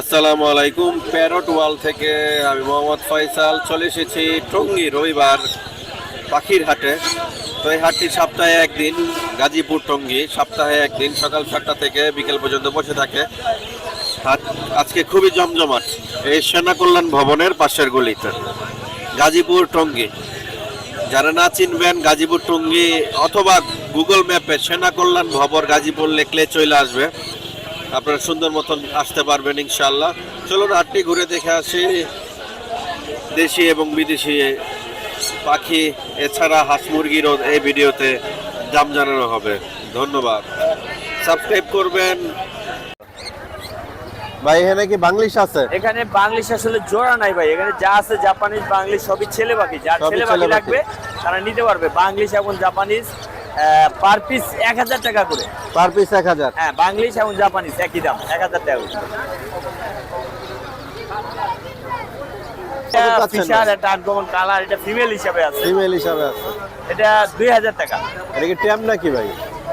আসসালামু আলাইকুম, প্যারট ওয়াল থেকে আমি মোহাম্মদ ফয়সাল চলে এসেছি টঙ্গি রবিবার পাখির হাটে। তো এই হাটটি সপ্তাহে একদিন, গাজীপুর টঙ্গি, সপ্তাহে একদিন, সকাল সাতটা থেকে বিকেল পর্যন্ত বসে থাকে। হাট আজকে খুবই জমজমাট, এই সেনা কল্যাণ ভবনের পাশের গলিতে, গাজীপুর টঙ্গী। যারা না চিনবেন গাজীপুর টঙ্গী অথবা গুগল ম্যাপে সেনা কল্যাণ ভবন গাজীপুর লেখলে চলে আসবে। আপনারা সুন্দর মতন আসতে পারবেন ইনশাল্লাহ চলুন হাটটি ঘুরে দেখে আসি। দেশি এবং বিদেশি পাখি এছাড়া হাঁস মুরগিরও এই ভিডিওতে দাম জানানো হবে। ধন্যবাদ। সাবস্ক্রাইব করবেন। ভাই এখানে কি বাংলিশ আছে? এখানে বাংলিশ আসলে জোড়া নাই ভাই। এখানে যা আছে জাপানিজ বাংলিশ সবই ছেলে বাকি যার সবই ছেলে পাখি। লাগবে তারা নিতে পারবে। বাংলিশ এবং জাপানিজ পার পিস এক হাজার টাকা করে। পার পিস এক হাজার। হ্যাঁ বাংলিশ এবং জাপানিজ একই দাম এক হাজার টাকা করে। ফিশার একটা আনকমন কালার এটা ফিমেল হিসাবে আছে। ফিমেল হিসাবে আছে। এটা দুই হাজার টাকা। এটা কি ট্যাম নাকি ভাই?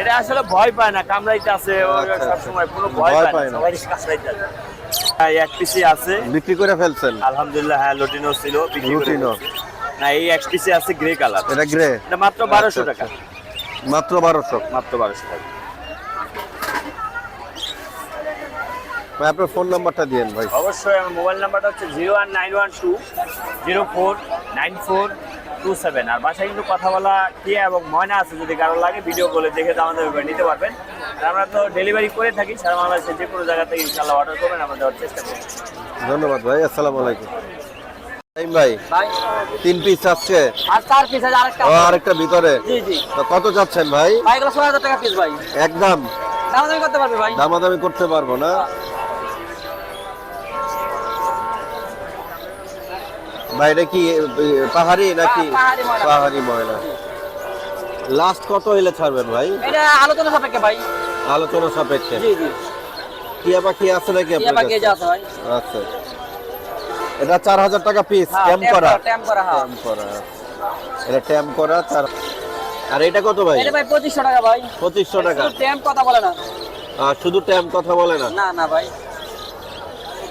এটা আসলে ভয় পায় না কামড়াইতে আছে আচ্ছা, সবসময় কোনো ভয় ভয় পায় পায় না। না। সবাই কাছড়াইতে আছে। এক পিসি আছে। বিক্রি করে ফেলছেন? আলহামদুলিল্লাহ হ্যাঁ লটিনো ছিল লুটিনো। না এই এক পিসি আছে গ্রে কালার এটা গ্রে এটা মাত্র বারোশো আচ্ছা, টাকা। মাত্র বারোশো মাত্র বারোশো টাকা। ভাই আপনার ফোন নাম্বারটা দিয়েন ভাই। অবশ্যই আমার মোবাইল নাম্বারটা হচ্ছে zero one nine one two zero four nine four two seven. আর বাসায় কিন্তু কথা বলা টিয়া এবং ময়না আছে যদি কারও লাগে ভিডিও বলে দেখে তো আমাদের নিতে পারবেন। আমরা তো ডেলিভারি করে থাকি সারা বাংলাদেশে যে কোনো জায়গা থেকে ইনশাল্লাহ অর্ডার করবেন আমরা দেওয়ার চেষ্টা করব। ধন্যবাদ ভাই আসসালামু আলাইকুম। ভাই তিন পিস আছে। আর চার পিস আছে আরেকটা আরেকটা ভিতরে। জি জি। তো কত যাচ্ছেন ভাই? ভাই এগুলো ষোলো হাজার টাকা পিস ভাই। একদম দামাদামি করতে পারবে ভাই। দামাদামি করতে পারব না। ভাই এটা কি পাহাড়ি নাকি পাহাড়ি ময়না। লাস্ট কত হইলে ছাড়বেন ভাই? এটা আলোচনা সাপেক্ষে ভাই। আলোচনা সাপেক্ষে। জি জি। টিয়া পাখি আছে নাকি আপনার আচ্ছা এটা চার হাজার টাকা পিস ট্যাম করা। ট্যাম্প করা। ট্যাম্প করা এটা ট্যাম্প করা চার আর এটা কত ভাই? এটা ভাই পঁচিশশো টাকা ভাই। পঁচিশশো টাকা। ট্যাম্প কথা বলে না। আর শুধু ট্যাম্প কথা বলে না? না না ভাই।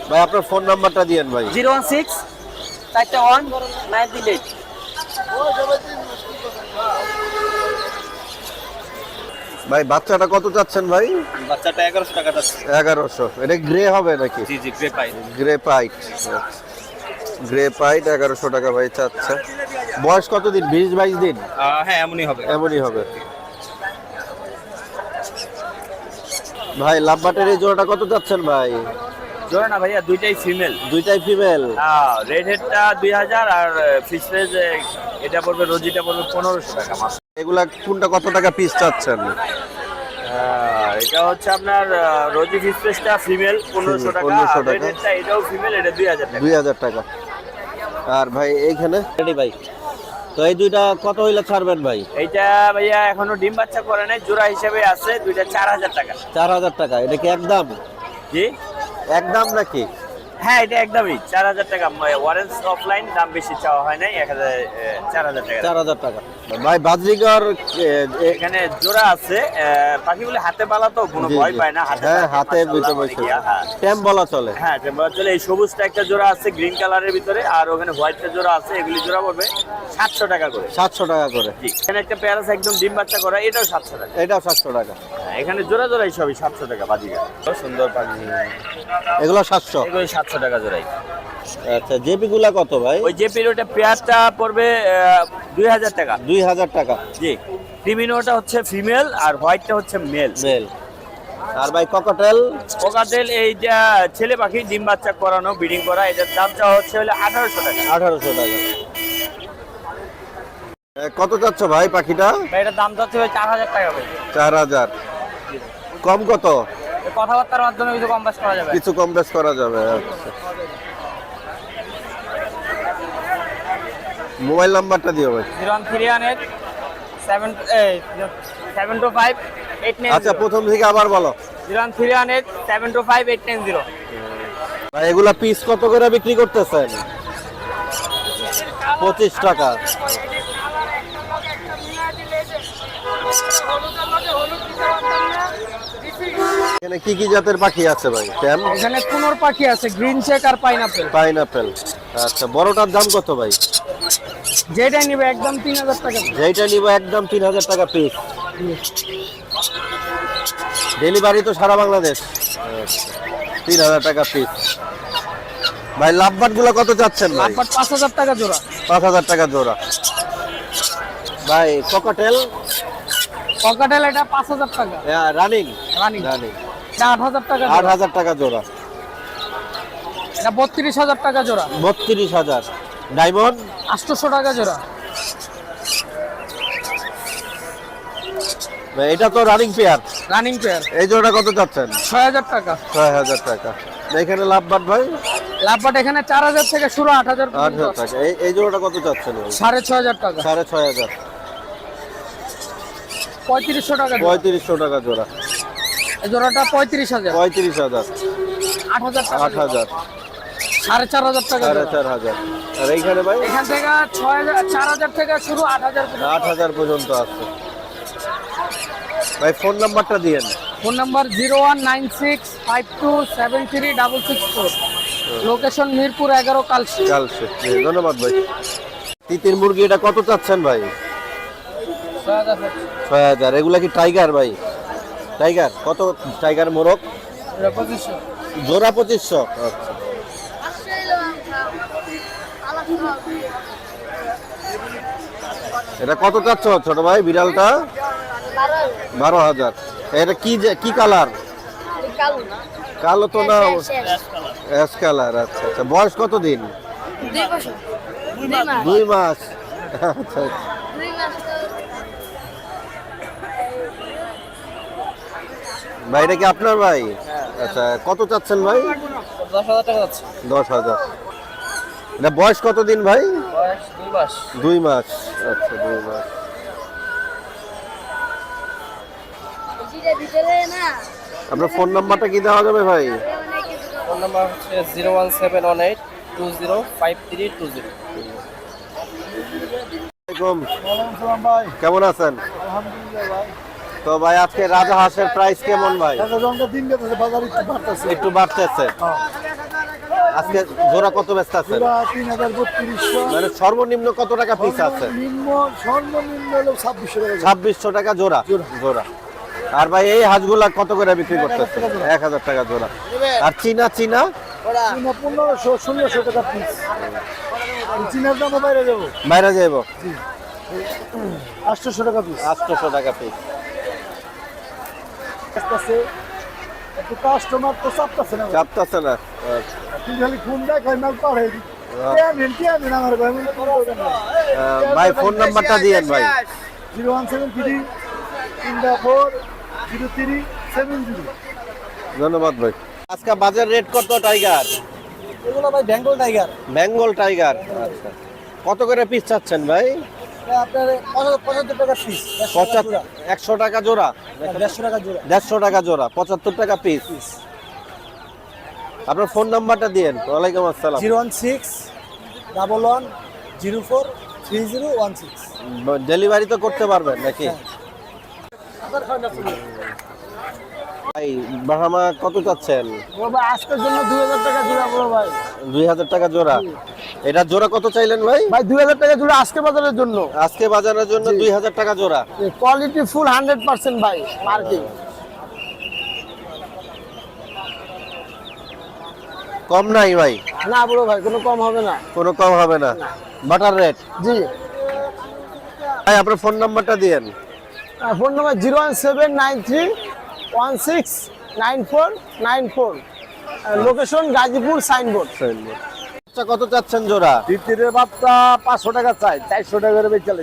ভাই আপনার ফোন নাম্বারটা দিয়েন ভাই। জিরো ওয়ান সিক্স চারটে ওয়ান নাইন তিন এইট। ভাই বাচ্চাটা কত চাচ্ছেন ভাই? বাচ্চাটা এগারোশো টাকা যাচ্ছে এগারোশো। এটা গ্রে হবে নাকি? জি জি গ্রে পাই গ্রে পাইট গ্রে পাইট এগারোশো টাকা ভাই চাচ্ছে। বয়স কত দিন বিশ বাইশ দিন? হ্যাঁ এমনই হবে। এমনই হবে। ভাই লাভবাটের এই জোড়াটা কত চাচ্ছেন ভাই? জোড়া না ভাইয়া দুইটাই ফিমেল দুইটাই ফিমেল হ্যাঁ রেড হেডটা দুই হাজার আর ফিশ ফ্রেজ এটা পড়বে রোজিটা পড়বে পনেরোশো টাকা মাস এগুলা কোনটা কত টাকা পিস চাচ্ছেন? এটা হচ্ছে আপনার রোজি ফ্রেজটা ফিমেল পনেরোশো টাকা। 1500 রেড। হেডটা এটাও ফিমেল এটা দুই হাজার টাকা। দুই হাজার টাকা। আর ভাই এইখানে? রেডি ভাই। তো এই দুইটা কত হইলে ছাড়বেন ভাই? এইটা ভাইয়া এখনও ডিম বাচ্চা করে নাই জোড়া হিসেবে আছে দুইটা চার হাজার টাকা। চার হাজার টাকা এটা কি একদম জি। একদম নাকি? হ্যাঁ এটা একদমই। চার হাজার টাকা। ওয়ারেন্স অফলাইন দাম বেশি চাওয়া হয় নাই। এক হাজার চার হাজার টাকা। চার হাজার টাকা। ভাই বাজরিগর এখানে জোড়া আছে। পাখিগুলো হাতে পালা তো কোনো ভয় পায় না। হাতে হ্যাঁ হাতে বুঝতে হ্যাঁ। ট্যাম বলা চলে। হ্যাঁ টেম্পার চলে। এই সবুজটা একটা জোড়া আছে গ্রিন কালারের ভিতরে। আর ওখানে হোয়াইটটা জোড়া আছে এগুলি জোড়া পড়বে সাতশো টাকা করে। সাতশো টাকা করে। এখানে একটা পেয়ার আছে একদম ডিম বাচ্চা করা এটাও সাতশো টাকা। এটাও সাতশো টাকা। হ্যাঁ, এখানে জোড়া জোড়াই সবই সাতশো টাকা বাজিকা সুন্দর পাখি। এগুলো সাতশো। এগুলো সাতশো টাকা জোড়াই। আচ্ছা জেপি গুলা কত ভাই? ওই যে পিরিয়ডটা পেয়ারটা পড়বে দুই হাজার টাকা। দুই হাজার টাকা। জি। ক্রিমিনোটা হচ্ছে ফিমেল আর হোয়াইটটা হচ্ছে মেল। মেল। আর ভাই ককটেল? কোকাটেল এইটা ছেলে পাখি ডিম বাচ্চা করানো ব্রিডিং করা এটার দাম চাওয়া হচ্ছে হলে আঠারোশো টাকা। আঠারোশো টাকা। কত চাচ্ছ ভাই পাখিটা? এটার দাম চাচ্ছে ভাই চার হাজার টাকা ভাই। চার হাজার। কম কত? এই কথাবার্তার মাধ্যমে কিছু কম বেশ করা যাবে? কিছু কম বেশ করা যাবে আচ্ছা। মোবাইল নাম্বারটা দিও ভাই। Zero one three one eight seven seven two five eight nine আচ্ছা প্রথম থেকে আবার বলো। Zero one three one eight seven two five eight nine zero. ভাই এগুলা পিস কত করে বিক্রি করতেছেন? পঁচিশ টাকা। এখানে কি কি জাতের পাখি আছে ভাই? ট্যাম? এখানে কুনোর পাখি আছে গ্রিন চেক আর পাইনাপেল। পাইনাপেল। আচ্ছা বড়টার দাম কত ভাই? যেটাই নিবে একদম তিন হাজার টাকা যেইটা নিব একদম তিন হাজার টাকা পিস ডেলিভারি তো সারা বাংলাদেশ। তিন হাজার টাকা পিস ভাই লাভবাটগুলো কত চাচ্ছেন ভাই? পাঁচ হাজার টাকা জোড়া। পাঁচ হাজার টাকা জোড়া। ভাই ককাটেল ককাটেল এটা পাঁচ হাজার টাকা। রানিং রানিং রানিং আট হাজার টাকা আট হাজার টাকা জোড়া। এটা বত্রিশ হাজার টাকা জোড়া। বত্রিশ হাজার। ডায়মন্ড? আটশোশো টাকা জোড়া। ভাই, এটা তো রানিং পেয়ার রানিং পেয়ার এই জোড়া কত চাচ্ছেন? ছয় হাজার টাকা। ছয় হাজার টাকা। এখানে লাভবাট ভাই? লাভবাট এখানে চার হাজার থেকে শুরু আট হাজার আট হাজার টাকা। এই জোড়াটা কত চাচ্ছেন ভাই? সাড়ে ছয় হাজার টাকা। সাড়ে ছয় হাজার। পঁয়ত্রিশশো টাকা। পঁয়ত্রিশশো টাকা জোড়া। জোড়াটা পঁয়ত্রিশ হাজার। পঁয়ত্রিশ হাজার। আট হাজার আট হাজার। সাড়ে চার হাজার টাকা সাড়ে চার হাজার। আর এইখানে ভাই? এখান থেকে ছয় হাজার চার হাজার থেকে শুরু আট হাজার আট হাজার পর্যন্ত আছে। ভাই ফোন নাম্বারটা দিয়েন phone number zero one nine six five two seven three double six four. Location Mirpur এগারো কালসি কালসে ধন্যবাদ ভাই। তিতির মুরগি এটা কত চাচ্ছেন ভাই? ছয় হাজার। এগুলা কি টাইগার ভাই? টাইগার কত টাইগার মোরগ? জোড়া পঁচিশশো। আচ্ছা এটা কত চাচ্ছ ছোট ভাই বিড়ালটা? বারো হাজার। এটা কি যে- কি কালার? কালো তো না অ্যাশ কালার আচ্ছা আচ্ছা। বয়স কত দিন দুই মাস। আচ্ছা আচ্ছা। ভাই এটা কি আপনার ভাই? আচ্ছা কত চাচ্ছেন ভাই? দশ হাজার টাকা দশ হাজার। এটা বয়স কত দিন ভাই দুই মাস। দুই মাস। আচ্ছা দুই মাস। আপনার ফোন নাম্বারটা কি দেওয়া যাবে ভাই? ফোন নাম্বার হচ্ছে zero one seven one eight two zero five three two zero. কেমন আছেন? তো ভাই আজকে রাজা হাঁসের প্রাইস কেমন ভাই? একটু বাড়তেছে। আজকে জোড়া কত ব্যস্ত আছে? তিন হাজার মানে সর্বনিম্ন কত টাকা পিস আছে? নিম্ন সর্বনিম্ন হলো ছাব্বিশশো টাকা জোড়া। জোড়া? আর ভাই এই হাঁসগুলা কত করে বিক্রি করতেছে? এক হাজার টাকা জোড়া। আর চীনা চীনা? পনেরোশো ষোলোশো টাকা পিস চীনার দামও বাইরে যাব। বাইরে যাইব? আটশোশো টাকা পিস আটশোশো টাকা পিস আছে একটু কাস্টমার তো চাপতেছে না। চাপতেছে না। তুই খালি ফোন দেখ হয় মাল আমার ভাই? ভাই ফোন নাম্বারটা দিয়েন ভাই। জিরো ওয়ান সেভেন থ্রি তিনটা four zero three seven zero. ধন্যবাদ ভাই। আজকে বাজার রেট কত টাইগার এগুলো ভাই বেঙ্গল টাইগার বেঙ্গল টাইগার আচ্ছা। কত করে পিস চাচ্ছেন ভাই? পিস একশো টাকা জোড়া। দেড়শো টাকা জোড়া। দেড়শো টাকা জোড়া পঁচাত্তর টাকা পিস আপনার ফোন নাম্বারটা দিয়েন। ওয়ালাইকুম আসসালাম। Zero one six double one zero four three zero one six. Delivery তো করতে পারবেন নাকি? ভাই বাহামা কত চাচ্ছেন? ভাই আজকের জন্য দুই হাজার টাকা জোড়া বলো ভাই। দুই হাজার টাকা জোড়া। এটা জোড়া কত চাইলেন ভাই? ভাই দুই হাজার টাকা জোড়া আজকে বাজারের জন্য। আজকে বাজারের জন্য দুই হাজার টাকা জোড়া। কোয়ালিটি ফুল হান্ড্রেড পার্সেন্ট ভাই মার্কিং কম নাই ভাই। না বলো ভাই কোনো কম হবে না। কোনো কম হবে না। Butter rate? জি। ভাই আপনার ফোন নাম্বারটা দিয়েন। Phone number zero one seven nine three one six nine four nine four location Gazipur signboard আচ্ছা কত চাচ্ছেন জোড়া? পাঁচশো টাকা চাই চারশো টাকা করে বেচা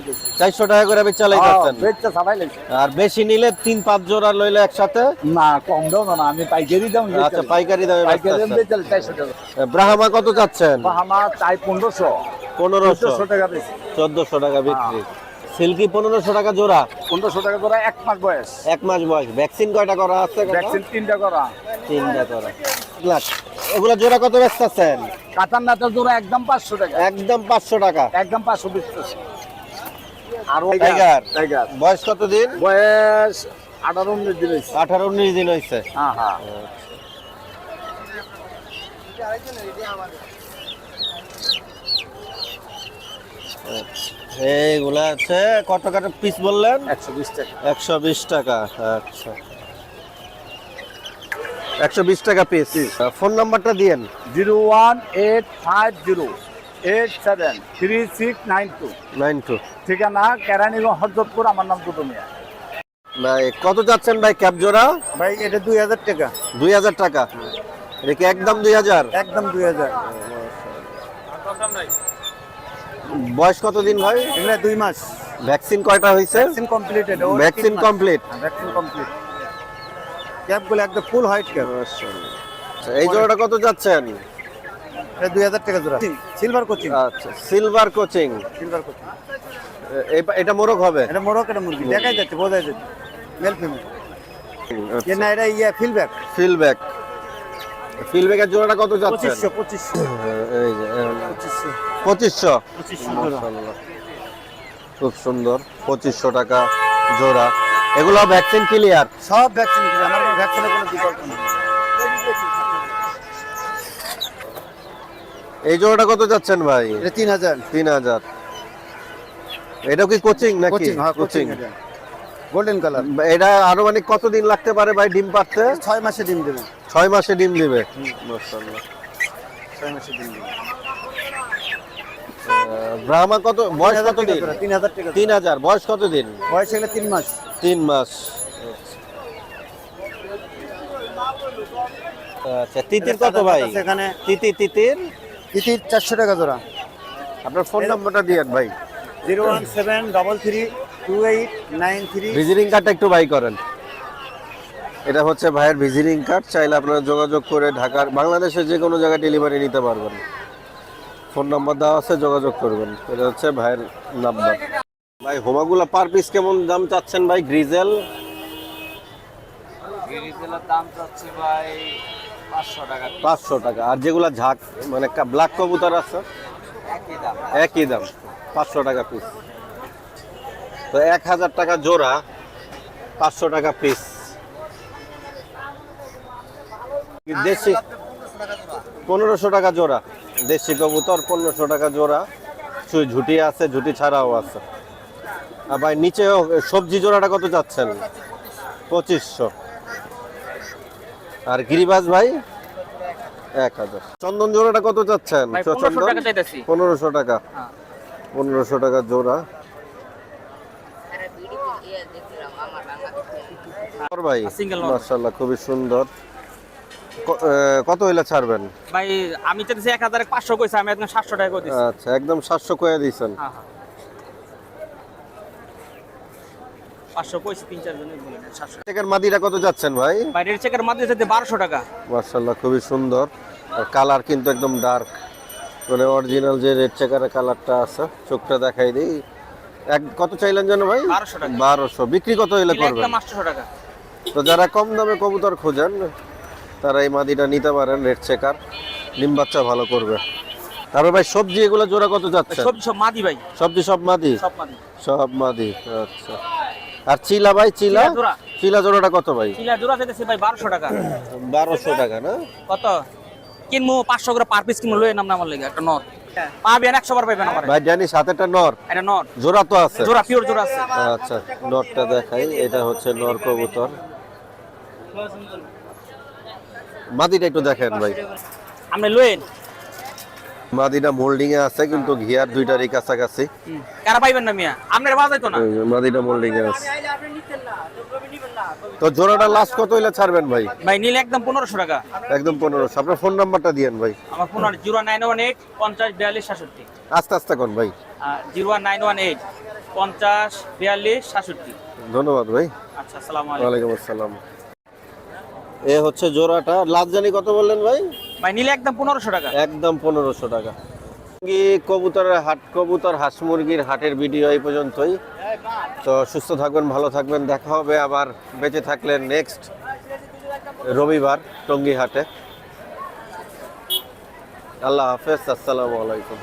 চারশো টাকা করে বেচা লাইতেছেন সাফাই লেগেছে। আর বেশি নিলে তিন পাঁচ জোড়া লইলে একসাথে? না কম দাও না আমি পাইকারি দাম আচ্ছা পাইকারি দামে পাইকারি। বেচা চারশো টাকা। ব্রাহ্মা কত চাচ্ছেন? আমার চাই পনেরোশো। পনেরোশো। টাকা বেশি চোদ্দশো টাকা বিক্রি। সিল্কি পনেরোশো টাকা জোড়া। পনেরোশো টাকা করে এক মাস বয়স। এক মাস বয়স। ভ্যাকসিন কয়টা করা আছে ভ্যাকসিন তিনটা করা। তিনটা করা। লাখ। এগুলা জোড়া কত বেচতেছেন? কাতার নাটার জোড়া একদম পাঁচশো টাকা। একদম পাঁচশো টাকা। একদম পাঁচশো বেচতেছে আর টাইগার? টাইগার। বয়স কত দিন বয়স আঠারো উনিশ দিন হয়েছে। আঠারো উনিশ দিন হয়েছে। হ্যাঁ হ্যাঁ। এইগুলা আছে। কত টাকা পিস বললেন? একশো বিশ টাকা। একশো বিশ টাকা আচ্ছা। একশো বিশ টাকা পিস ফোন নাম্বারটা দিয়েন। Zero one eight five zero. Eight seven. Three six nine two. Nine two. ঠিকানা কেরানীগঞ্জ হরজতপুর আমার নাম দুটো মিয়া ভাই কত যাচ্ছেন ভাই ক্যাব জোড়া? ভাই এটা দুই হাজার টাকা। দুই হাজার টাকা। এটা কি একদম দুই হাজার? একদম দুই হাজার। বয়স কতদিন ভাই? এগুলো দুই মাস। ভ্যাকসিন কয়টা হয়েছে? Vaccine completed vaccine complete vaccine complete ক্যাপগুলো একদম ফুল হোয়াইট ক্যাপ এই জোড়াটা কত যাচ্ছেন? এটা দুই হাজার টাকা জোড়া। সিলভার কোচিং আচ্ছা সিলভার কোচিং সিলভার কোচিং এটা মোরগ হবে? এটা মোরক এটা মুরগি। দেখাই যাচ্ছে বোঝাই যাচ্ছে। মেল ফিমেল এ না এটা ইয়ে ফিলব্যাক ফিলব্যাক ফিলব্যাকের জোড়াটা কত যাচ্ছে? পঁচিশশো পঁচিশশো। এই যে। পঁচিশশো। পঁচিশশো। খুব সুন্দর পঁচিশশো টাকা জোড়া। এগুলো ভ্যাকসিন ক্লিয়ার সব ভ্যাকসিন আমার ভ্যাকসিনের কোনো বিকল্প নেই। এই জোড়াটা কত যাচ্ছেন ভাই? তিন হাজার। তিন হাজার। এটা কি কোচিং নাকি? কোচিং হ্যাঁ গোল্ডেন কালার এটা। আনুমানিক কতদিন লাগতে পারে ভাই ডিম পারতে ছয় মাসে ডিম দেবে। ছয় মাসে ডিম দিবে। মাশাআল্লাহ। ছয় মাসে ডিম দেবে। ব্রাহ্মা কত বয়স কত দিন তিন হাজার টাকা তিন হাজার। বয়স কত দিন বয়স হলে তিন মাস। তিন মাস। আচ্ছা তিতির কত ভাই? সেখানে তিতি তিতির? তিতির চারশো টাকা জোড়া। আপনার ফোন নাম্বারটা দিয়েন ভাই। Zero one seven double three two eight nine three. Visiting কার্ডটা একটু বাই করেন। এটা হচ্ছে ভাইয়ের ভিজিটিং কার্ড। চাইলে আপনারা যোগাযোগ করে ঢাকার বাংলাদেশের যে কোনো জায়গায় ডেলিভারি নিতে পারবেন। ফোন নাম্বার দেওয়া আছে যোগাযোগ করবেন। এটা হচ্ছে ভাইয়ের নাম্বার। ভাই হোমাগুলা পার পিস কেমন দাম চাচ্ছেন ভাই গ্রিজেল গিরিজেলের দাম চাচ্ছে ভাই পাঁচশো টাকা পাঁচশো টাকা। আর যেগুলা ঝাঁক মানে ব্ল্যাক কবুতর আছে? একই দাম। একই দাম পাঁচশো টাকা পিস তো এক হাজার টাকা জোড়া পাঁচশো টাকা পিস দেশি পনেরোশো টাকা জোড়া। দেশি কবুতর পনেরোশো টাকা জোড়া। ঝুটি আছে ঝুটি ছাড়াও আছে। আর ভাই নিচেও সবজি জোড়াটা কত যাচ্ছেন পঁচিশশো। আর গিরিবাজ ভাই? এক হাজার। চন্দন জোড়াটা কত যাচ্ছেন পনেরোশো টাকা পনেরোশো টাকা। হ্যাঁ। পনেরোশো টাকা জোড়া। আর ভাই মার্শাল্লাহ খুবই সুন্দর। কত হইলে ছাড়বেন? ভাই আমি চাইতেছি এক হাজার পাঁচশো কইছি আমি একদম সাতশো টাকা করে আচ্ছা একদম সাতশো কয়ে দিয়েছেন। হ্যাঁ হ্যাঁ। পাঁচশো কইছি তিন চার সাতশো। চেকের মাদিটা কত যাচ্ছেন ভাই? ভাই রেড চেকের মাধ্যমে বারোশো টাকা। মার্শাল্লাহ খুবই সুন্দর। আর কালার কিন্তু একদম ডার্ক মানে অরিজিনাল যে রেড চেকারের কালারটা আছে চোখটা দেখাই দিই। এক কত চাইলেন যেন ভাই? বারোশো টাকা। বারোশো। বিক্রি কত হইলে করবেন? আটশো টাকা। তো যারা কম দামে কবুতর খোঁজেন তারা এই মাদিটা নিতে পারেন রেড চেকার ডিম বাচ্চা ভালো করবে। তারপর ভাই সবজি এগুলো জোড়া কত যাচ্ছে? সবজি সব মাদি ভাই। সবজি সব মাদি? সব মাদি। সব মাদি আচ্ছা। আর চিলা ভাই চিলা? চিলা জোড়া। চিলা জোড়াটা কত ভাই? কিলা জোড়া যেতেছে ভাই বারোশো টাকা। বারোশো টাকা না? কত? কিনবো পাঁচশো করে পার পিস কিনবো লয়ে নাম আমার লেগে একটা নর। পাবেন একশো বার পাবেন আমার। ভাই জানি সাথেটা নর। এটা নর। জোড়া তো আছে। জোড়া পিওর জোড়া আছে। আচ্ছা নরটা দেখাই এটা হচ্ছে নর কবুতর। মাদিটা একটু দেখেন ভাই। আপনি লয়েন মাদিটা মোল্ডিং এ আছে কিন্তু ঘিয়ার দুইটারই কাছাকাছি। কারা পাইবেন না মিয়া? আপনার বাজাই তো না। মাদিটা মোল্ডিং এ আছে। তো জোড়াটা লাস্ট কত হইলে ছাড়বেন ভাই? ভাই নিলে একদম পনেরোশো টাকা। একদম পনেরোশো। আপনার ফোন নাম্বারটা দিয়েন ভাই। আমার পনেরো জিরো নাইন ওয়ান এইট পঞ্চাশ বিয়াল্লিশ সাতষট্টি। আস্তে আস্তে কোন ভাই? Zero one nine one eight পঞ্চাশ বিয়াল্লিশ সাতষট্টি। ধন্যবাদ ভাই। আচ্ছা আসসালামু আলাইকুম। ওয়ালাইকুম আসসালাম। এ হচ্ছে জোড়াটা। লাভ জানি কত বললেন ভাই? ভাই নিলে একদম পনেরোশো টাকা। একদম পনেরোশো টাকা। কবুতরের হাট কবুতর হাঁস মুরগির হাটের ভিডিও এই পর্যন্তই। তো সুস্থ থাকবেন ভালো থাকবেন। দেখা হবে আবার। বেঁচে থাকলে নেক্সট রবিবার টঙ্গী হাটে আল্লাহ হাফেজ আসসালামু আলাইকুম।